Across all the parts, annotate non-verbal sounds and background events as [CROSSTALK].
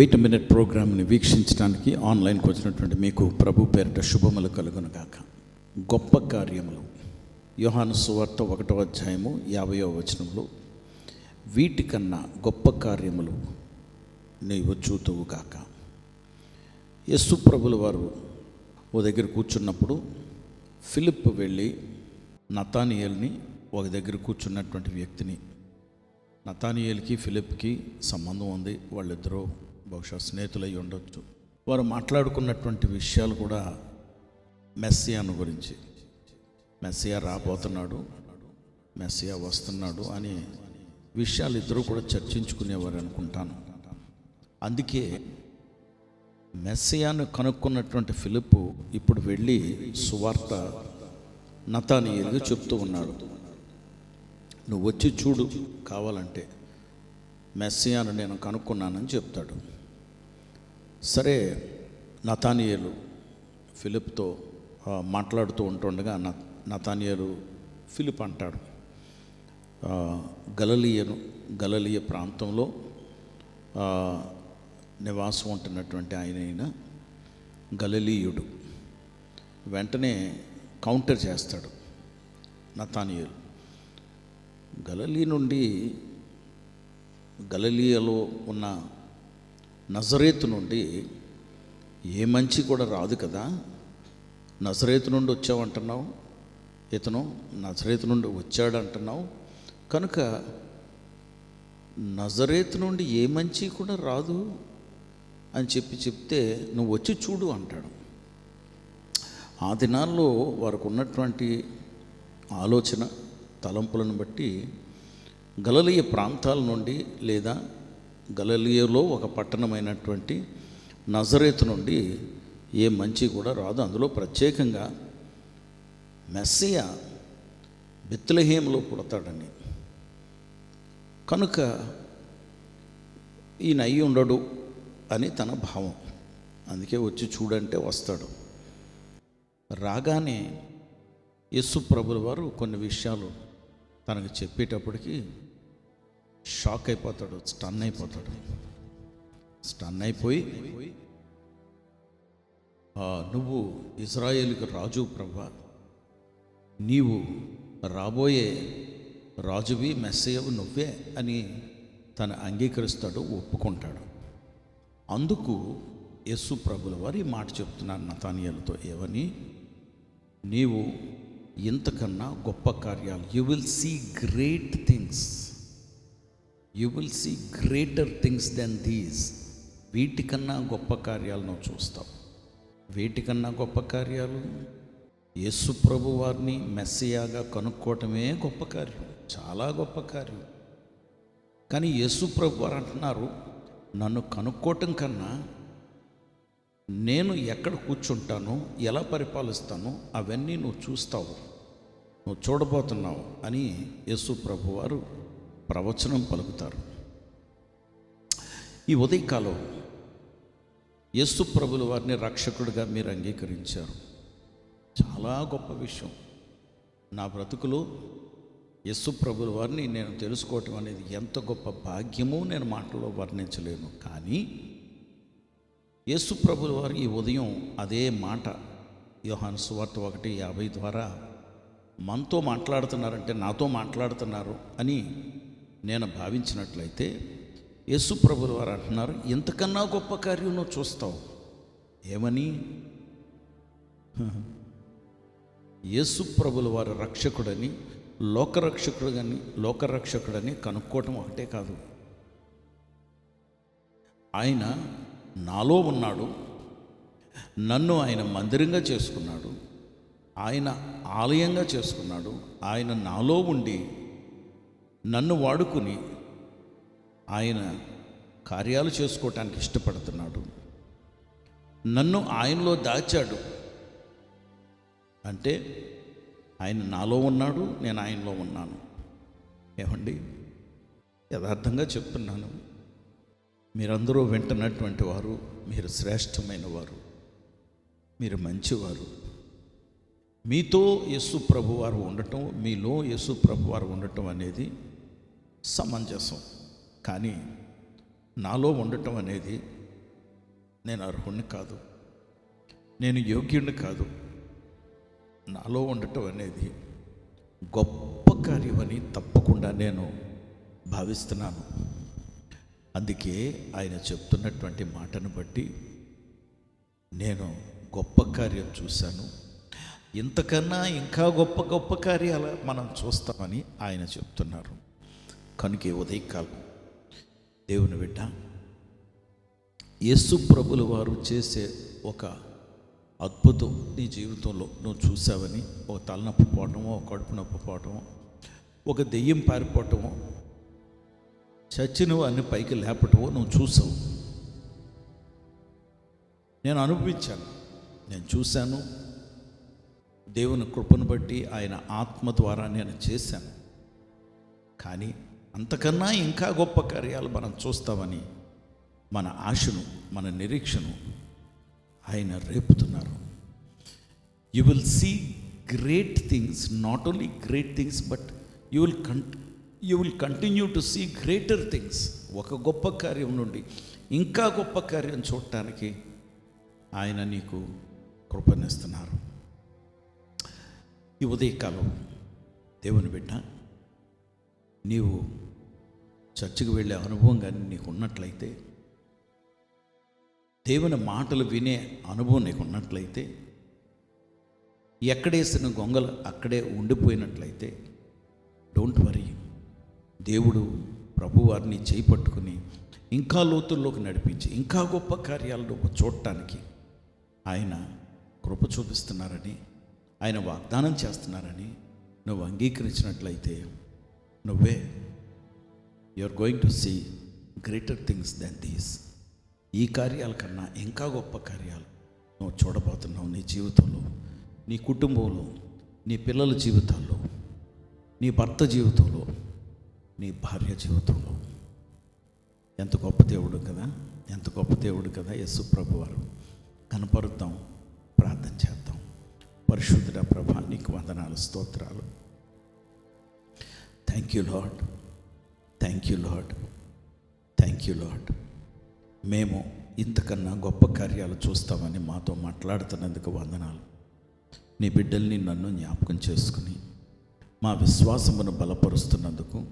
Wait minute ప్రోగ్రామ్ని వీక్షించడానికి ఆన్లైన్కి వచ్చినటువంటి మీకు ప్రభు పేరిట శుభములు కలుగునుగాక. గొప్ప కార్యములు. యోహాను సువార్త ఒకటో అధ్యాయము యాభయో వచనంలో వీటికన్నా గొప్ప కార్యములు నీవు చూతువుగాక. యస్సు ప్రభుల వారు ఓ దగ్గర కూర్చున్నప్పుడు ఫిలిప్ వెళ్ళి నతానియల్ని ఒక దగ్గర కూర్చున్నటువంటి వ్యక్తిని. నతానియల్కి ఫిలిప్కి సంబంధం ఉంది. వాళ్ళిద్దరూ బహుశా స్నేహితులై ఉండొచ్చు. వారు మాట్లాడుకున్నటువంటి విషయాలు కూడా మెస్సియాను గురించి. మెస్సియా రాబోతున్నాడు మెస్సియా వస్తున్నాడు అని విషయాలు ఇద్దరు కూడా చర్చించుకునేవారు అనుకుంటాను. అందుకే మెస్సియాను కనుక్కున్నటువంటి ఫిలిప్ ఇప్పుడు వెళ్ళి సువార్త నతానియల్గా చెప్తూ ఉన్నాడు. నువ్వు వచ్చి చూడు కావాలంటే మెస్సియాను నేను కనుక్కున్నానని చెప్తాడు. సరే నతానియలు ఫిలిప్తో మాట్లాడుతూ ఉంటుండగా న నతానియలు ఫిలిప్ అంటాడు. గలలియను గలలియ ప్రాంతంలో నివాసం ఉంటున్నటువంటి ఆయన అయిన గలలీయుడు. వెంటనే కౌంటర్ చేస్తాడు నతానియలు. గలలీ నుండి గలలియలో ఉన్న నజరేతు నుండి ఏ మంచి కూడా రాదు కదా. నజరేతు నుండి వచ్చావంటున్నావు ఇతను నజరేతు నుండి వచ్చాడు అంటున్నావు కనుక నజరేతు నుండి ఏ మంచి కూడా రాదు అని చెప్పి చెప్తే నువ్వు వచ్చి చూడు అంటాడు. ఆ దినాల్లో వారికి ఉన్నటువంటి ఆలోచన తలంపులను బట్టి గలలీయ ప్రాంతాల నుండి లేదా గలలియలో ఒక పట్టణమైనటువంటి నజరేతు నుండి ఏ మంచి కూడా రాదు. అందులో ప్రత్యేకంగా మెస్సియా బెత్లహేములో పుడతాడని కనుక ఈయన అయ్యి ఉండడు అని తన భావం. అందుకే వచ్చి చూడంటే వస్తాడు. రాగానే యస్సు ప్రభుల వారు కొన్ని విషయాలు తనకు చెప్పేటప్పటికి షాక్ అయిపోతాడు స్టన్ అయిపోతాడు. స్టన్ అయిపోయి నువ్వు ఇజ్రాయేల్కి రాజు ప్రభా నీవు రాబోయే రాజువి మెస్సయ్యవు నువ్వే అని తను అంగీకరిస్తాడు ఒప్పుకుంటాడు. అందుకు యేసు ప్రభుల వారి మాట చెప్తున్నాను నతానియలతో. ఏమని? నీవు ఇంతకన్నా గొప్ప కార్యాలు. You will see great things. You will see greater things than these వీటికన్నా గొప్ప కార్యాలు నువ్వు చూస్తావు. వీటికన్నా గొప్ప కార్యాలు? యేసు ప్రభు వారిని మెస్సియాగా కనుక్కోవటమే గొప్ప కార్యం. చాలా గొప్ప కార్యం. కానీ యేసు ప్రభు వారు అంటున్నారు నన్ను కనుక్కోవటం కన్నా నేను ఎక్కడ కూర్చుంటానో ఎలా పరిపాలిస్తానో అవన్నీ నువ్వు చూస్తావు. నువ్వు చూడబోతున్నావు అని యేసు ప్రభు వారు ప్రవచనం పలుకుతారు. ఈ ఉదయకాలం యేసు ప్రభుల వారిని రక్షకుడిగా మీరు అంగీకరించారు. చాలా గొప్ప విషయం. నా బ్రతుకులో యస్సు ప్రభుల వారిని నేను తెలుసుకోవటం అనేది ఎంత గొప్ప భాగ్యమో నేను మాటల్లో వర్ణించలేను. కానీ యేసు ప్రభుల వారు ఈ ఉదయం అదే మాట యోహాను సువార్త ఒకటి యాభై ద్వారా మనతో మాట్లాడుతున్నారంటే నాతో మాట్లాడుతున్నారు అని నేను భావించినట్లయితే యేసు ప్రభుల వారు అంటున్నారు ఎంతకన్నా గొప్ప కార్యం నువ్వు చూస్తావు. ఏమని? [LAUGHS] యేసు ప్రభుల వారు రక్షకుడని కానీ లోకరక్షకుడని కనుక్కోవటం ఒకటే కాదు. ఆయన నాలో ఉన్నాడు నన్ను ఆయన మందిరంగా చేసుకున్నాడు ఆయన ఆలయంగా చేసుకున్నాడు ఆయన నాలో ఉండి నన్ను వాడుకుని ఆయన కార్యాలు చేసుకోవటానికి ఇష్టపడుతున్నాడు. నన్ను ఆయనలో దాచాడు. అంటే ఆయన నాలో ఉన్నాడు నేను ఆయనలో ఉన్నాను. ఏమండి? యథార్థంగా చెప్తున్నాను. మీరందరూ వింటున్నటువంటి వారు మీరు శ్రేష్టమైన వారు మీరు మంచివారు. మీతో యేసు ప్రభువారు ఉండటం మీలో యేసు ప్రభువారు ఉండటం అనేది సమంజసం. కానీ నాలో ఉండటం అనేది నేను అర్హుణ్ణి కాదు. నేను యోగ్యుణ్ణి కాదు. నాలో ఉండటం అనేది గొప్ప కార్యమని తప్పకుండా నేను భావిస్తున్నాను. అందుకే ఆయన చెప్తున్నటువంటి మాటను బట్టి నేను గొప్ప కార్యం చూశాను. ఇంతకన్నా ఇంకా గొప్ప గొప్ప కార్యాలు మనం చూస్తామని ఆయన చెప్తున్నారు. కనుక ఉదయకాలం దేవుని బిడ్డ యేసు ప్రభులు వారు చేసే ఒక అద్భుతం నీ జీవితంలో నువ్వు చూసావని ఒక తలనొప్పి పోవటమో ఒక కడుపు నొప్పి పోవటమో ఒక దెయ్యం పారిపోవటమో చచ్చిన వారిని పైకి లేపటమో నువ్వు చూసావు. నేను అనుభవించాను నేను చూశాను దేవుని కృపను బట్టి ఆయన ఆత్మ ద్వారా నేను చేశాను. కానీ అంతకన్నా ఇంకా గొప్ప కార్యాలు మనం చూస్తామని మన ఆశను మన నిరీక్షను ఆయన రేపుతున్నారు. You will see great things not only great things but you will can you will continue to see greater things ఒక గొప్ప కార్యం నుండి ఇంకా గొప్ప కార్యం చూడటానికి ఆయన నీకు కృపణిస్తున్నారు ఈ ఉదయకాలం దేవుని బిడ్డ నీవు చర్చికి వెళ్ళే అనుభవం కానీ నీకు ఉన్నట్లయితే దేవుని మాటలు వినే అనుభవం నీకు ఉన్నట్లయితే ఎక్కడేసిన గొంగలు అక్కడే ఉండిపోయినట్లయితే డోంట్ వరీ దేవుడు ప్రభువారిని చేయి ఇంకా లోతుల్లోకి నడిపించి ఇంకా గొప్ప కార్యాలను చూడటానికి ఆయన కృప చూపిస్తున్నారని ఆయన వాగ్దానం చేస్తున్నారని నువ్వు అంగీకరించినట్లయితే నువ్వే are going to see greater things than these ఈ కార్యాల కన్నా ఇంకా గొప్ప కార్యాలు నువ్వు చూడబోతున్నావు నీ జీవితంలో నీ కుటుంబంలో నీ పిల్లల జీవితాల్లో నీ భర్త జీవితంలో నీ భార్య జీవితంలో. ఎంత గొప్ప దేవుడు కదా? ఎంత గొప్ప దేవుడు కదా యస్సు ప్రభు వారు కనపరుద్దాం ప్రార్థన చేద్దాం. పరిశుద్ధ ప్రభా నీకు వందనాలు స్తోత్రాలు. Thank you lord thank you lord thank you lord మేము ఇంతకన్నా గొప్ప కార్యాలు చూస్తామని మాతో మాట్లాడుతున్నందుకు వందనాలు. నీ బిడ్డల్ని నన్ను జ్ఞాపకం చేసుకుని మా విశ్వాసమును బలపరుస్తున్నందుకు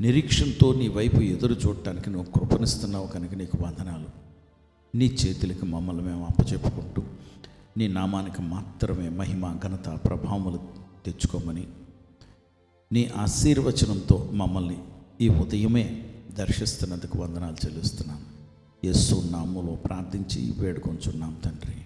నిరీక్షణతో నీ వైపు ఎదురు చూడటానికి నువ్వు కృపణిస్తున్నావు కనుక నీకు వందనాలు. నీ చేతులకు మమ్మల్ని మేము అప్పచెప్పుకుంటూ నీ నామానికి మాత్రమే మహిమ ఘనత ప్రభావములు తెచ్చుకోమని నీ ఆశీర్వచనంతో మమ్మల్ని ఈ ఉదయమే దర్శిస్తున్నందుకు వందనాలు చెల్లిస్తున్నాను యస్సు నామములో ప్రార్థించి వేడుకొంచున్నాం తండ్రి.